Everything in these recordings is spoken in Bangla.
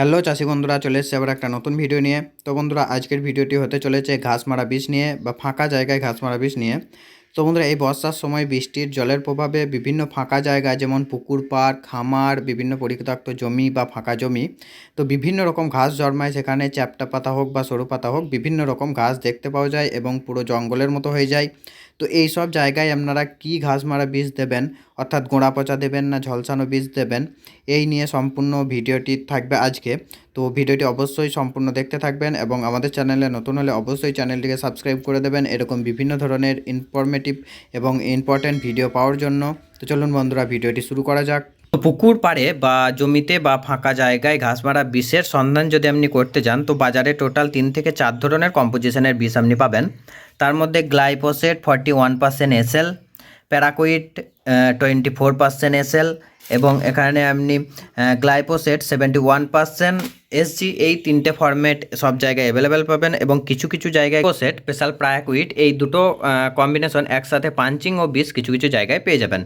হ্যালো চাষি বন্ধুরা, চলে এসেছে আবার একটা নতুন ভিডিও নিয়ে। তো বন্ধুরা, আজকের ভিডিওটি হতে চলেছে ঘাস মারা বীজ নিয়ে বা ফাঁকা জায়গায় ঘাস মারা বীজ নিয়ে। তো বন্ধুরা, এই বর্ষার সময় বৃষ্টির জলের প্রভাবে বিভিন্ন ফাঁকা জায়গা যেমন পুকুর পাড় খামার, বিভিন্ন পরিত্যক্ত জমি বা ফাঁকা জমি, তো বিভিন্ন রকম ঘাস জন্মায়। সেখানে চ্যাপটা পাতা হোক বা সরু পাতা হোক, বিভিন্ন রকম ঘাস দেখতে পাওয়া যায় এবং পুরো জঙ্গলের মতো হয়ে যায়। তো এই সব জায়গায় আপনারা কি ঘাস মারা বীজ দেবেন? অর্থাৎ গোড়া পচা দেবেন না, ঝলসানো বীজ দেবেন, এই নিয়ে সম্পূর্ণ ভিডিওটি থাকবে আজকে। তো ভিডিওটি অবশ্যই সম্পূর্ণ দেখতে থাকবেন এবং আমাদের চ্যানেলে নতুন হলে অবশ্যই চ্যানেলটিকে সাবস্ক্রাইব করে দেবেন এরকম বিভিন্ন ধরনের ইনফরমেটিভ এবং ইম্পর্ট্যান্ট ভিডিও পাওয়ার জন্য। তো চলুন বন্ধুরা, ভিডিওটি শুরু করা যাক। তো পুকুর পাড়ে বা জমিতে বা ফাঁকা জায়গায় ঘাস মারা বিষের সন্ধান যদি আপনি করতে যান, তো বাজারে টোটাল তিন থেকে চার ধরনের কম্পোজিশনের বিষ আপনি পাবেন। তার মধ্যে glyphosate forty one percent SL paraquat twenty four percent SL এবং এখানে আপনি glyphosate seventy one percent SG এই তিনটে ফরম্যাট সব জায়গায় অ্যাভেলেবেল পাবেন এবং কিছু কিছু জায়গায় পোসেট স্পেশাল প্রায়াকুইট এই দুটো কম্বিনেশন একসাথে পাঞ্চিং ও বিষ কিছু কিছু জায়গায় পেয়ে যাবেন।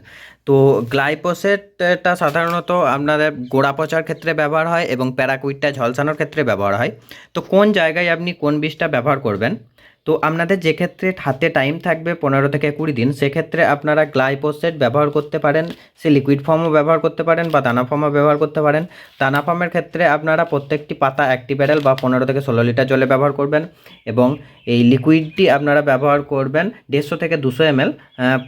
তো গ্লাইপোসেটটা সাধারণত আপনাদের গোড়া পচার ক্ষেত্রে ব্যবহার হয় এবং প্যারাকুইটটা ঝলসানোর ক্ষেত্রে ব্যবহার হয়। তো কোন জায়গায় আপনি কোন বিষটা ব্যবহার করবেন? তো আপনাদের যে ক্ষেত্রে হাতে টাইম থাকবে পনেরো থেকে কুড়ি দিন সেক্ষেত্রে আপনারা গ্লাইপোসেট ব্যবহার করতে পারেন, সে লিকুইড ফর্মও ব্যবহার করতে পারেন বা দানা ফর্মও ব্যবহার করতে পারেন। দানা ফর্মের ক্ষেত্রে আপনারা প্রত্যেকটি পাতা একটি ব্যারেল বা পনেরো থেকে ষোলো লিটার জলে ব্যবহার করবেন এবং এই লিকুইডটি আপনারা ব্যবহার করবেন দেড়শো থেকে দুশো এমএল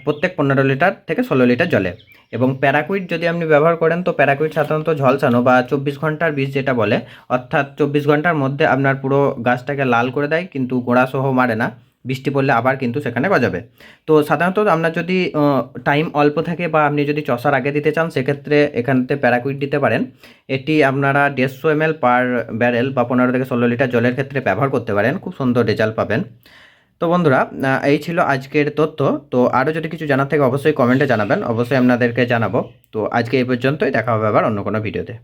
প্রত্যেক পনেরো লিটার থেকে ষোলো লিটার জলে। এবং প্যারাকুইট যদি আপনি ব্যবহার করেন, তো প্যারাকুইট সাধারণত ঝলসানো বা চব্বিশ ঘণ্টার বীজ যেটা বলে, অর্থাৎ চব্বিশ ঘণ্টার মধ্যে আপনার পুরো গাছটাকে লাল করে দেয়, কিন্তু গোড়া সহ মারে না, বৃষ্টি পড়লে আবার কিন্তু সেখানে গজাবে তো সাধারণত আপনার যদি টাইম অল্প থাকে বা আপনি যদি চষার আগে দিতে চান, সেক্ষেত্রে এখানতে প্যারাকুইট দিতে পারেন। এটি আপনারা দেড়শো এম পার ব্যারেল বা পনেরো থেকে ষোলো লিটার জলের ক্ষেত্রে ব্যবহার করতে পারেন, খুব সুন্দর রেজাল্ট পাবেন। তো বন্ধুরা এই ছিল আজকের তথ্য। তো আরও যদি কিছু জানার থাকে, অবশ্যই কমেন্টে জানাবেন। অবশ্যই আপনাদেরকে জানাব। তো আজকে এই পর্যন্তই, দেখা হবে আবার অন্য কোনো ভিডিওতে